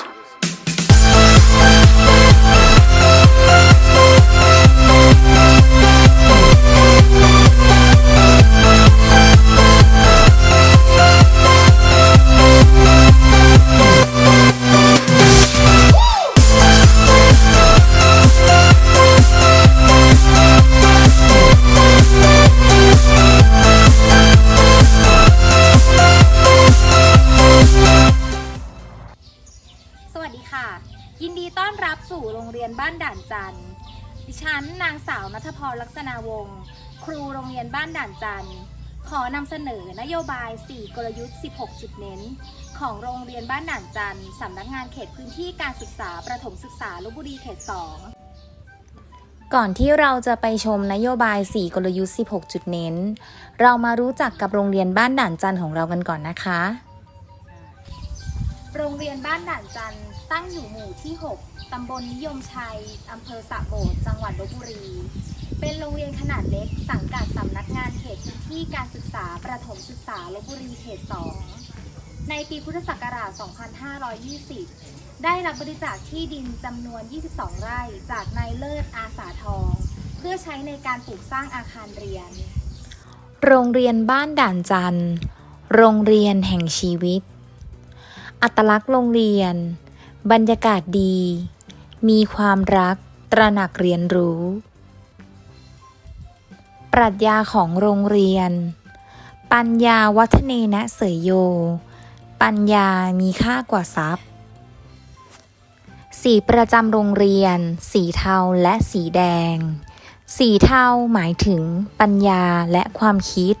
is. รงเรียนบ้านด่านจันทร์ดิฉันนางสาวนัทพรลักษณาวงศ์ครูโรงเรียนบ้านด่านจันทร์ขอนำเสนอนโยบาย 4 กลยุทธ์ 16 จุดเน้น ของโรงเรียนบ้านด่านจันทร์สำนักงานเขตพื้นที่การศึกษาประถมศึกษาลบบุรีเขต 2 ก่อนที่เราจะไปชมนโยบาย 4 กลยุทธ์ 16 จุดเน้น เรามารู้จักกับโรงเรียนบ้านด่านจันทร์ของเรากันก่อนนะคะ โรงเรียนบ้านด่านจันทร์ ตั้งอยู่หมู่ที่ 6 ตำบลนิยมชัย อำเภอสะโบด จังหวัดลบบุรี เป็นโรงเรียนขนาดเล็ก สังกัดสำนักงานเขตพื้นที่การศึกษาประถมศึกษาลบบุรีเขต 2 ในปีพุทธศักราช 2520 ได้รับบริจาคที่ดินจำนวน 22 ไร่ จากนายเลิศอาสาทอง เพื่อใช้ในการปลูกสร้างอาคารเรียน โรงเรียนบ้านด่านจันทร์ โรงเรียนแห่งชีวิต อัตลักษณ์โรงเรียน บรรยากาศดี มีความรัก ตระหนักเรียนรู้ ปรัชญาของโรงเรียน ปัญญาวัฒเนนะเสยโย ปัญญามีค่ากว่าทรัพย์ สีประจำโรงเรียน สีเทาและสีแดง สีเทาหมายถึงปัญญาและความคิด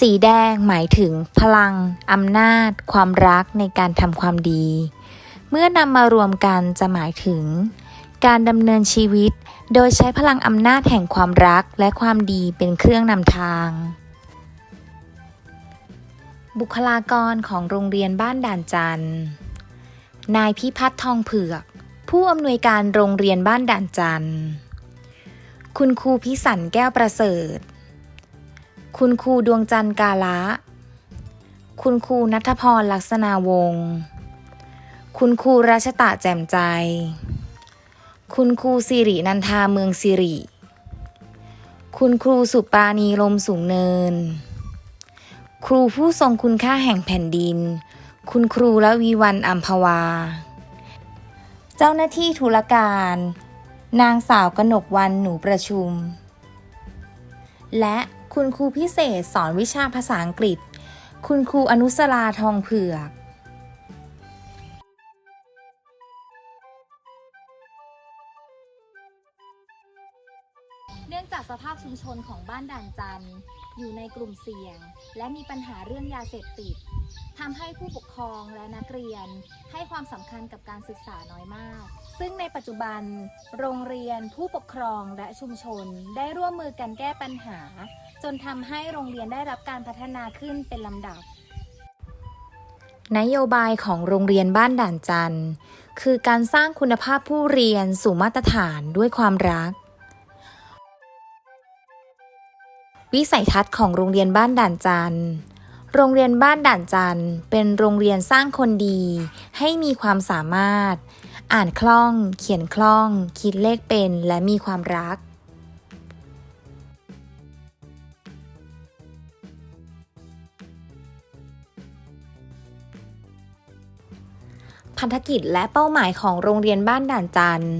สีแดงหมายถึงพลังอำนาจ ความรักในการทำความดี เมื่อนำมารวมกันจะหมายถึง การดำเนินชีวิต โดยใช้พลังอำนาจแห่งความรักและความดีเป็นเครื่องนำทาง บุคลากรของโรงเรียนบ้านด่านจันทร์นายพิพัฒน์ทองเผือก ผู้อำนวยการโรงเรียนบ้านด่านจันทร์คุณครูพิสันแก้วประเสริฐ คุณครูดวงจันทร์กาละ คุณครูนัทพรลักษณาวงศ์ คุณครูรัชตะแจ่มใจ คุณครูสิรินันทาเมืองสิริ คุณครูสุปราณีลมสูงเนิน ครูผู้ทรงคุณค่าแห่งแผ่นดิน คุณครูละวีวันอัมพวา เจ้าหน้าที่ธุรการ นางสาวกนกวันหนูประชุม และคุณครูพิเศษสอนวิชาภาษาอังกฤษ คุณครูอนุสราทองเผือก มชนของบ้านด่านจันอยู่ในกลุ่มเสี่ยง และมีปัญหาเรื่องยาเสพติดทำให้ผู้ปกครองและนักเรียนให้ความสำคัญกับการศึกษาน้อยมาก ซึ่งในปัจจุบัน โรงเรียนผู้ปกครองและชุมชนได้ร่วมมือกันแก้ปัญหา จนทำให้โรงเรียนได้รับการพัฒนาขึ้นเป็นลำดับ นโยบายของโรงเรียนบ้านด่านจันคือการสร้างคุณภาพผู้เรียนสู่มาตรฐานด้วยความรัก วิสัยทัศน์ของโรงเรียนบ้านด่านจันทร์ โรงเรียนบ้านด่านจันทร์ เป็นโรงเรียนสร้างคนดี ให้มีความสามารถ อ่านคล่อง เขียนคล่อง คิดเลขเป็นและมีความรักพันธกิจและเป้าหมายของโรงเรียนบ้านด่านจันทร์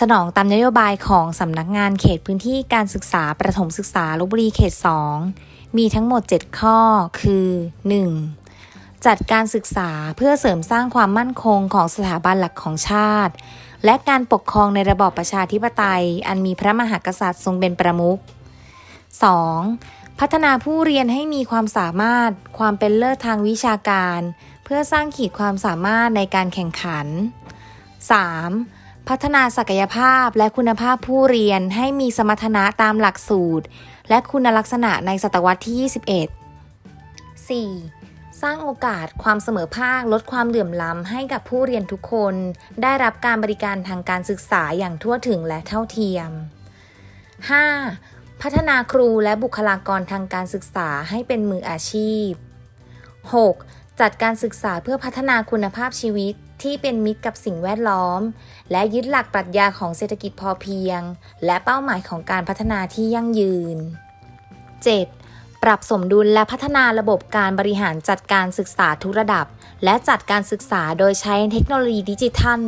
สนองตามนโยบายของสำนักงานเขตพื้นที่การศึกษาประถมศึกษาลบบุรีเขต 2 มีทั้งหมด 7 ข้อ คือ 1. จัดการศึกษาเพื่อเสริมสร้างความมั่นคงของสถาบันหลักของชาติ และการปกครองในระบอบประชาธิปไตย อันมีพระมหากษัตริย์ทรงเป็นประมุข 2. พัฒนาผู้เรียนให้มีความสามารถความเป็นเลิศทางวิชาการ เพื่อสร้างขีดความสามารถในการแข่งขัน 3. พัฒนาศักยภาพและคุณภาพผู้เรียนให้มีสมรรถนะตามหลักสูตร และคุณลักษณะในศตวรรษที่ 21 4. สร้างโอกาสความเสมอภาคลดความเหลื่อมล้ำให้กับผู้เรียนทุกคน ได้รับการบริการทางการศึกษาอย่างทั่วถึงและเท่าเทียม 5. พัฒนาครูและบุคลากรทางการศึกษาให้เป็นมืออาชีพ 6. จัดการศึกษาเพื่อพัฒนาคุณภาพชีวิต ที่เป็นมิตรกับสิ่งแวดล้อม และยึดหลักปรัชญาของเศรษฐกิจพอเพียง และเป้าหมายของการพัฒนาที่ยั่งยืน 7. ปรับสมดุลและพัฒนาระบบการบริหารจัดการศึกษาทุกระดับ และจัดการศึกษาโดยใช้เทคโนโลยีดิจิทัล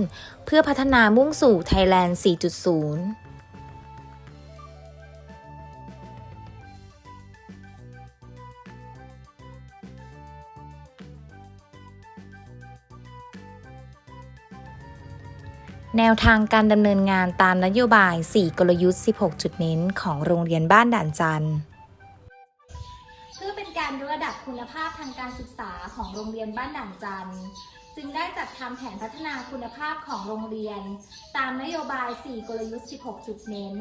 เพื่อพัฒนามุ่งสู่ไทยแลนด์ 4.0 แนวทางการดำเนินงานตามนโยบาย 4 กลยุทธ์ 16 จุดเน้น ของโรงเรียนบ้านด่านจันทร์เพื่อเป็นการยกระดับคุณภาพทางการศึกษาของโรงเรียนบ้านด่านจันทร์จึงได้จัดทำแผนพัฒนาคุณภาพของโรงเรียน ตามนโยบาย 4 กลยุทธ์ 16 จุดเน้น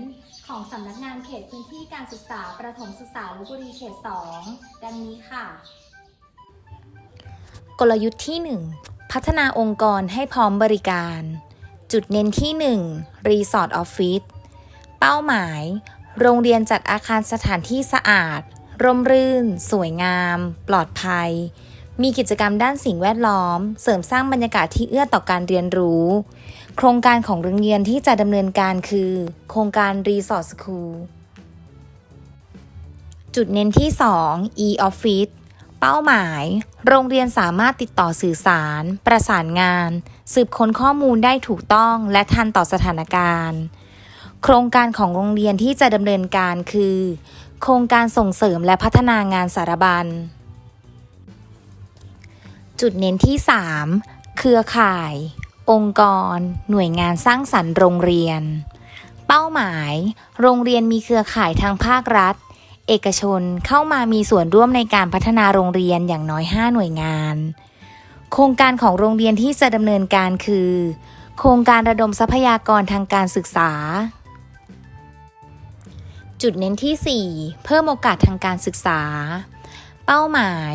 ของสำนักงานเขตพื้นที่การศึกษาประถมศึกษาลพบุรีเขต 2 ดังนี้ค่ะ กลยุทธ์ที่ 1 พัฒนาองค์กรให้พร้อมบริการ จุดเน้นที่ 1 รีสอร์ทออฟฟิศเป้าหมาย โรงเรียนจัดอาคารสถานที่สะอาด ร่มรื่น สวยงาม ปลอดภัย มีกิจกรรมด้านสิ่งแวดล้อม เสริมสร้างบรรยากาศที่เอื้อต่อการเรียนรู้ โครงการของโรงเรียนที่จะดำเนินการคือ โครงการรีสอร์ทสคูลจุดเน้นที่ 2 e-office เป้าหมาย โรงเรียนสามารถติดต่อสื่อสาร ประสานงาน สืบค้นข้อมูลได้ถูกต้องและทันต่อสถานการณ์ โครงการของโรงเรียนที่จะดำเนินการคือ โครงการส่งเสริมและพัฒนางานสารบัญ จุดเน้นที่ 3 เครือข่าย องค์กร หน่วยงานสร้างสรรค์โรงเรียน เป้าหมาย โรงเรียนมีเครือข่ายทางภาครัฐ เอกชนเข้ามามีส่วนร่วมในการพัฒนาโรงเรียนอย่างน้อย 5 หน่วยงาน โครงการของโรงเรียนที่จะดำเนินการคือ โครงการระดมทรัพยากรทางการศึกษา จุดเน้นที่ 4 เพิ่มโอกาสทางการศึกษา เป้าหมาย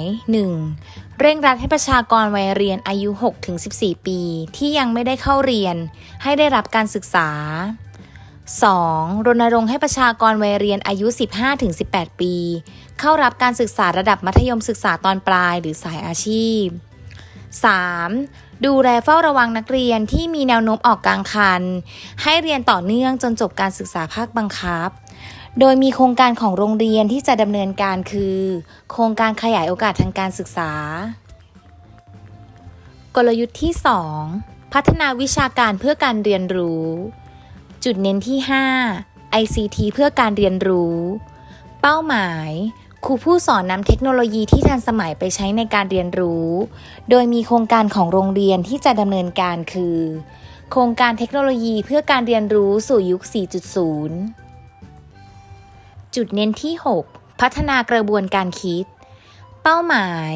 1. เร่งรัดให้ประชากรวัยเรียนอายุ 6-14 ปี ที่ยังไม่ได้เข้าเรียน ให้ได้รับการศึกษา 2. รณรงค์ให้ประชากรวัยเรียนอายุ 15-18 ปี เข้ารับการศึกษาระดับมัธยมศึกษาตอนปลายหรือสายอาชีพ 3. ดูแลเฝ้าระวังนักเรียนที่มีแนวโน้มออกกลางคัน ให้เรียนต่อเนื่องจนจบการศึกษาภาคบังคับ โดยมีโครงการของโรงเรียนที่จะดำเนินการคือ โครงการขยายโอกาสทางการศึกษา กลยุทธ์ที่ 2 พัฒนาวิชาการเพื่อการเรียนรู้ จุดเน้นที่ 5 ICT เพื่อการเรียนรู้ เป้าหมาย ครูผู้สอนนำเทคโนโลยีที่ทันสมัยไปใช้ในการเรียนรู้ โดยมีโครงการของโรงเรียนที่จะดำเนินการคือ โครงการเทคโนโลยีเพื่อการเรียนรู้สู่ยุค 4.0 จุดเน้นที่ 6 พัฒนากระบวนการคิด เป้าหมาย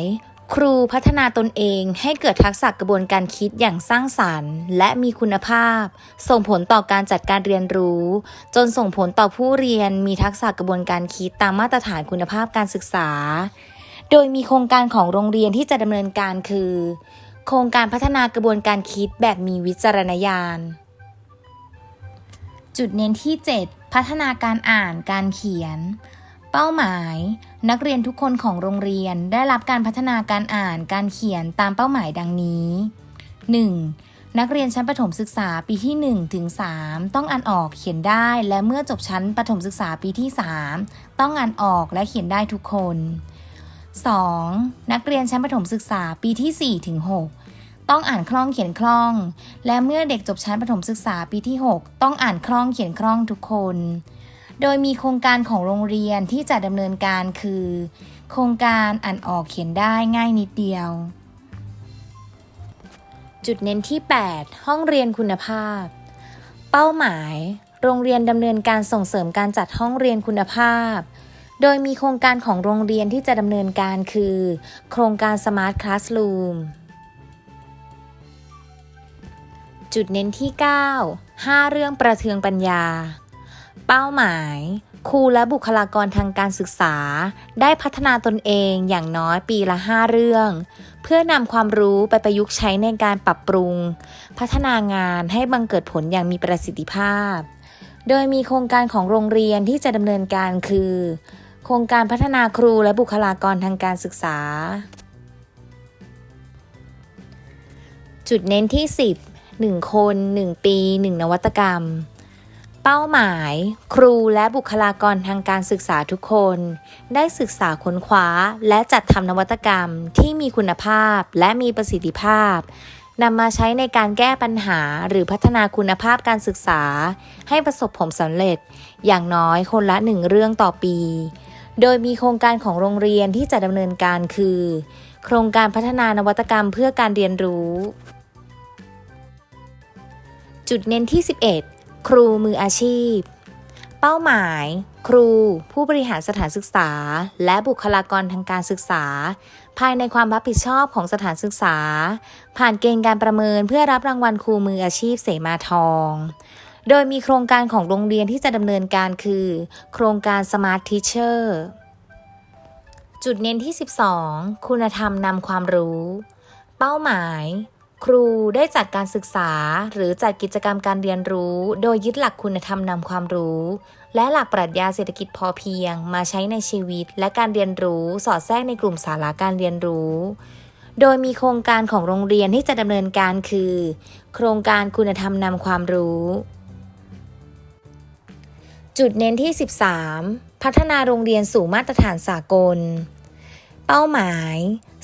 ครูพัฒนาตนเองให้เกิดทักษะกระบวนการคิดอย่างสร้างสรรค์ และมีคุณภาพ ส่งผลต่อการจัดการเรียนรู้ จนส่งผลต่อผู้เรียนมีทักษะกระบวนการคิดตามมาตรฐานคุณภาพการศึกษา โดยมีโครงการของโรงเรียนที่จะดำเนินการคือ โครงการพัฒนากระบวนการคิดแบบมีวิจารณญาณ จุดเน้นที่ 7 พัฒนาการอ่านการเขียน เป้าหมาย นักเรียนทุกคนของโรงเรียนได้รับการพัฒนาการอ่านการเขียนตามเป้าหมายดังนี้ 1. นักเรียนชั้นประถมศึกษาปีที่1ถึง3ต้องอ่านออกเขียนได้และเมื่อจบชั้นประถมศึกษาปีที่ 3 ต้องอ่านออกและเขียนได้ทุกคน 2. นักเรียนชั้นประถมศึกษาปีที่4ถึง6ต้องอ่านคล่องเขียนคล่อง และเมื่อเด็กจบชั้นประถมศึกษาปีที่ 6 ต้องอ่านคล่องเขียนคล่องทุกคน โดยมีโครงการของโรงเรียนที่จะดำเนินการคือ โครงการอ่านออกเขียนได้ง่ายนิดเดียว จุดเน้นที่ 8 ห้องเรียนคุณภาพ เป้าหมาย โรงเรียนดำเนินการส่งเสริมการจัดห้องเรียนคุณภาพ โดยมีโครงการของโรงเรียนที่จะดำเนินการคือ โครงการ Smart Classroom จุดเน้นที่ 9 5 เรื่องประเทืองปัญญา เป้าหมาย ครูและบุคลากรทางการศึกษา ได้พัฒนาตนเองอย่างน้อยปีละ 5 เรื่อง เพื่อนำความรู้ไปประยุกต์ใช้ในการปรับปรุง พัฒนางานให้บังเกิดผลอย่างมีประสิทธิภาพ โดยมีโครงการของโรงเรียนที่จะดำเนินการคือ โครงการพัฒนาครูและบุคลากรทางการศึกษา จุดเน้นที่ 10 1 คน 1 ปี 1 นวัตกรรม เป้าหมาย ครูและบุคลากรทางการศึกษาทุกคน ได้ศึกษาค้นคว้า และจัดทำนวัตกรรมที่มีคุณภาพและมีประสิทธิภาพนำมาใช้ในการแก้ปัญหาหรือพัฒนาคุณภาพการศึกษา ให้ประสบผลสำเร็จ อย่างน้อยคนละหนึ่งเรื่องต่อปี โดยมีโครงการของโรงเรียนที่จะดำเนินการคือ โครงการพัฒนานวัตกรรมเพื่อการเรียนรู้ จุดเน้นที่ 11 ครูมืออาชีพ เป้าหมาย ครู ผู้บริหารสถานศึกษา และบุคลากรทางการศึกษา ภายในความรับผิดชอบของสถานศึกษา ผ่านเกณฑ์การประเมินเพื่อรับรางวัลครูมืออาชีพเสมาทองโดยมีโครงการของโรงเรียนที่จะดำเนินการคือ โครงการ Smart Teacher จุดเน้นที่ 12 คุณธรรมนำความรู้ เป้าหมาย ครูได้จัดการศึกษาหรือจัดกิจกรรมการเรียนรู้ โดยยึดหลักคุณธรรมนำความรู้ และหลักปรัชญาเศรษฐกิจพอเพียง มาใช้ในชีวิต และการเรียนรู้สอดแทรกในกลุ่มสาระการเรียนรู้ โดยมีโครงการของโรงเรียนที่จะดำเนินการคือ โครงการคุณธรรมนำความรู้ จุดเน้นที่ 13 พัฒนาโรงเรียนสู่มาตรฐานสากล เป้าหมาย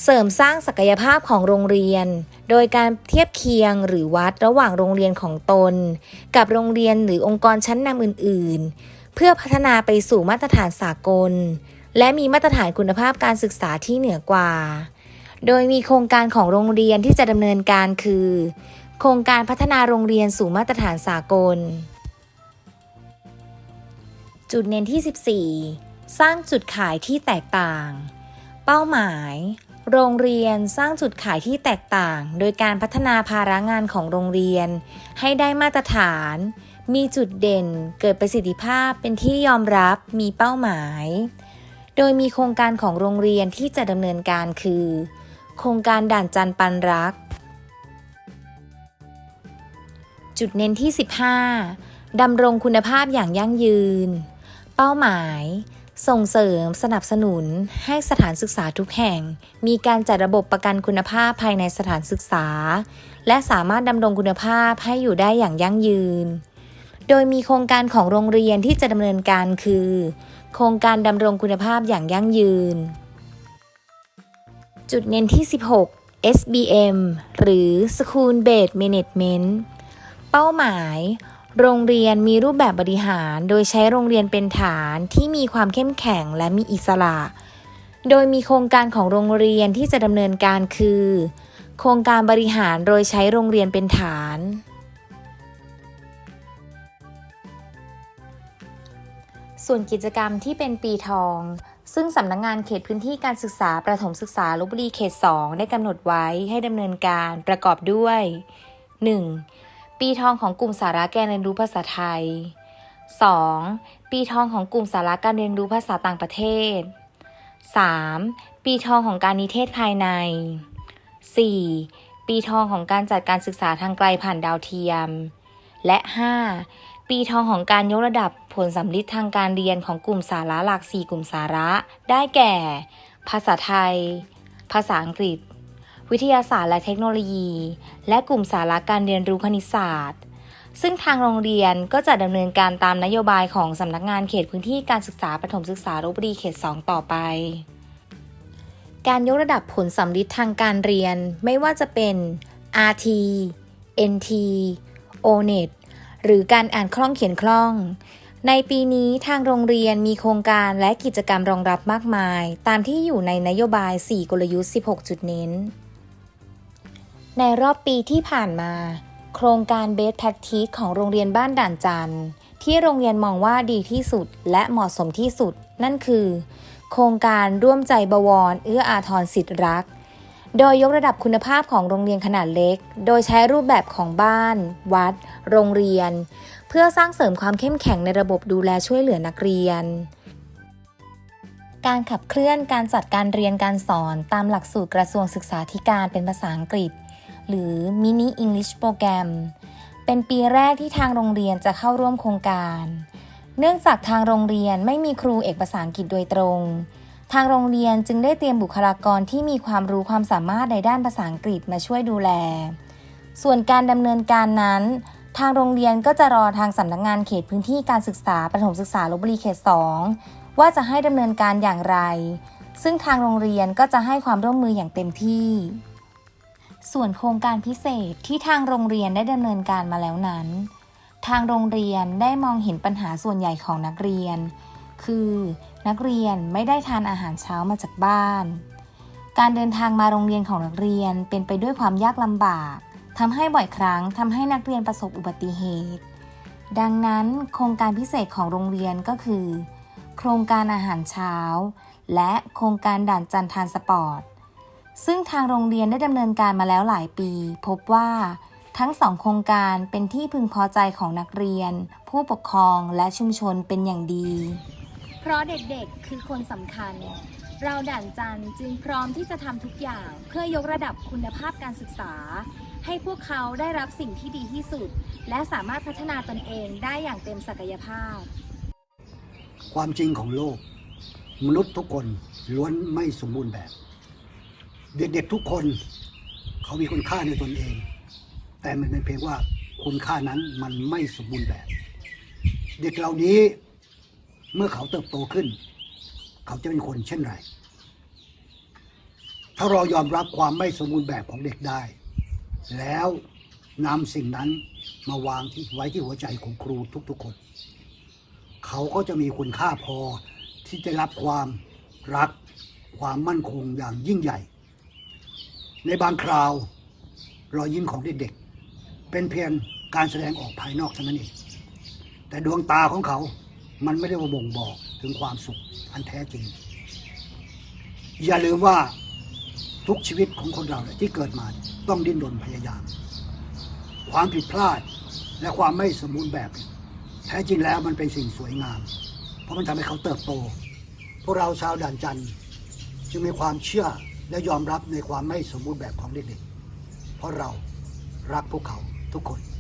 เสริมสร้างศักยภาพของโรงเรียน โดยการเทียบเคียงหรือวัดระหว่างโรงเรียนของตน กับโรงเรียนหรือองค์กรชั้นนำอื่น ๆ เพื่อพัฒนาไปสู่มาตรฐานสากล และมีมาตรฐานคุณภาพการศึกษาที่เหนือกว่า โดยมีโครงการของโรงเรียนที่จะดำเนินการคือ โครงการพัฒนาโรงเรียนสู่มาตรฐานสากล จุดเน้นที่ 14 สร้างจุดขายที่แตกต่าง เป้าหมาย โรงเรียนสร้างจุดขายที่แตกต่าง โดยการพัฒนาภาระงานของโรงเรียน ให้ได้มาตรฐาน มีจุดเด่น เกิดประสิทธิภาพเป็นที่ยอมรับ มีเป้าหมาย โดยมีโครงการของโรงเรียนที่จะดำเนินการคือ โครงการด่านจันปันรัก จุดเน้นที่ 15ดำรงคุณภาพอย่างยั่งยืน เป้าหมาย ส่งเสริมสนับสนุนให้สถานศึกษาทุกแห่ง มีการจัดระบบประกันคุณภาพภายในสถานศึกษา และสามารถดำรงคุณภาพให้อยู่ได้อย่างยั่งยืน โดยมีโครงการของโรงเรียนที่จะดำเนินการคือ โครงการดำรงคุณภาพอย่างยั่งยืน จุดเน้นที่ 16 SBM หรือ School Based Management เป้าหมาย โรงเรียนมีรูปแบบบริหาร โดยใช้โรงเรียนเป็นฐานที่มีความเข้มแข็งและมีอิสระ โดยมีโครงการของโรงเรียนที่จะดำเนินการคือ โครงการบริหารโดยใช้โรงเรียนเป็นฐาน ส่วนกิจกรรมที่เป็นปีทอง ซึ่งสำนักงงานเขตพื้นที่การศึกษาประถมศึกษาลบบุรีเขต 2 ได้กำหนดไว้ให้ดำเนินการประกอบด้วย 1. ปีทองของกลุ่มสาระการเรียนรู้ภาษาไทย 2. ปีทองของกลุ่มสาระการเรียนรู้ภาษาต่างประเทศ 3. ปีทองของการนิเทศภายใน 4. ปีทองของการจัดการศึกษาทางไกลผ่านดาวเทียม และ 5. ปีทองของการยกระดับผลสำลิดทางการเรียนของกลุ่มสาระหลัก 4 กลุ่มสาระ ได้แก่ ภาษาไทย ภาษาอังกฤษ วิทยาศาสตร์และเทคโนโลยี และกลุ่มสาระการเรียนรู้คณิตศาสตร์ ซึ่งทางโรงเรียนก็จะดำเนินการตามนโยบายของสำนักงานเขตพื้นที่การศึกษาประถมศึกษาลบบุรีเขต 2 ต่อไป การยกระดับผลสำลิดทางการเรียนไม่ว่าจะเป็น RT NT ONET หรือการอ่านคล่องเขียนคล่อง ในปีนี้ทางโรงเรียนมีโครงการและกิจกรรมรองรับมากมาย ตามที่อยู่ในนโยบาย 4 กลยุทธ์ 16 จุดเน้น ในรอบปีที่ผ่านมา โครงการ Best Practice ของโรงเรียนบ้านด่านจันทร์ที่โรงเรียนมองว่าดีที่สุดและเหมาะสมที่สุด นั่นคือ โครงการร่วมใจบวร เอื้ออาทรสิทธิรัก โดยยกระดับคุณภาพของโรงเรียนขนาดเล็ก โดยใช้รูปแบบของบ้าน วัด โรงเรียน เพื่อสร้างเสริมความเข้มแข็งในระบบดูแลช่วยเหลือนักเรียนการขับเคลื่อนการจัดการเรียนการสอนตามหลักสูตรกระทรวงศึกษาธิการเป็นภาษาอังกฤษ หรือ Mini English Program เป็นปีแรกที่ทางโรงเรียนจะเข้าร่วมโครงการ เนื่องจากทางโรงเรียนไม่มีครูเอกภาษาอังกฤษโดยตรง ทางโรงเรียนจึงได้เตรียมบุคลากรที่มีความรู้ความสามารถในด้านภาษาอังกฤษมาช่วยดูแล ส่วนการดำเนินการนั้น ทางโรงเรียนก็จะรอทางสำนักงานเขตพื้นที่การศึกษาประถมศึกษาลบบุรีเขต 2 ว่าจะให้ดำเนินการอย่างไร ซึ่งทางโรงเรียนก็จะให้ความร่วมมืออย่างเต็มที่ ส่วนโครงการพิเศษที่ทางโรงเรียนได้ดำเนินการมาแล้วนั้น ทางโรงเรียนได้มองเห็นปัญหาส่วนใหญ่ของนักเรียน คือนักเรียนไม่ได้ทานอาหารเช้ามาจากบ้าน การเดินทางมาโรงเรียนของนักเรียนเป็นไปด้วยความยากลำบากทำให้บ่อยครั้งทำให้นักเรียนประสบอุบัติเหตุ ดังนั้นโครงการพิเศษของโรงเรียนก็คือ โครงการอาหารเช้า และโครงการด่านจันทานสปอร์ต ซึ่งทางโรงเรียนได้ดำเนินการมาแล้วหลายปี พบว่าทั้งสองโครงการเป็นที่พึงพอใจของนักเรียน ผู้ปกครองและชุมชนเป็นอย่างดี เพราะเด็กๆคือคนสำคัญ เราด่านจันทร์จึงพร้อมที่จะทำทุกอย่าง เพื่อยกระดับคุณภาพการศึกษา ให้พวกเขาได้รับสิ่งที่ดีที่สุด และสามารถพัฒนาตนเองได้อย่างเต็มศักยภาพ ความจริงของโลก มนุษย์ทุกคนล้วนไม่สมบูรณ์แบบ เด็กๆทุกคน เขามีคุณค่าในตนเอง แต่มันเป็นเพียงว่าคุณค่านั้นมันไม่สมบูรณ์แบบ เด็กเหล่านี้เมื่อเขาเติบโตขึ้น เขาจะเป็นคนเช่นไร ถ้าเรายอมรับความไม่สมบูรณ์แบบของเด็กได้ แล้วนำสิ่งนั้นมาวางที่ไว้ที่หัวใจของครูทุกๆคน เขาก็จะมีคุณค่าพอที่จะรับความรักความมั่นคงอย่างยิ่งใหญ่ ในบางคราวรอยยิ้มของเด็กๆเป็นเพียงการแสดงออกภายนอกเท่านั้นเองแต่ดวงตาของเขา มันไม่ได้มาบ่งบอกถึงความสุขอันแท้จริง อย่าลืมว่าทุกชีวิตของคนเราที่เกิดมาต้องดิ้นรนพยายาม ความผิดพลาดและความไม่สมบูรณ์แบบ แท้จริงแล้วมันเป็นสิ่งสวยงาม เพราะมันทำให้เขาเติบโต พวกเราชาวด่านจันทร์จึงมีความเชื่อ และยอมรับในความไม่สมบูรณ์แบบของเด็กๆ เพราะเรารักพวกเขาทุกคน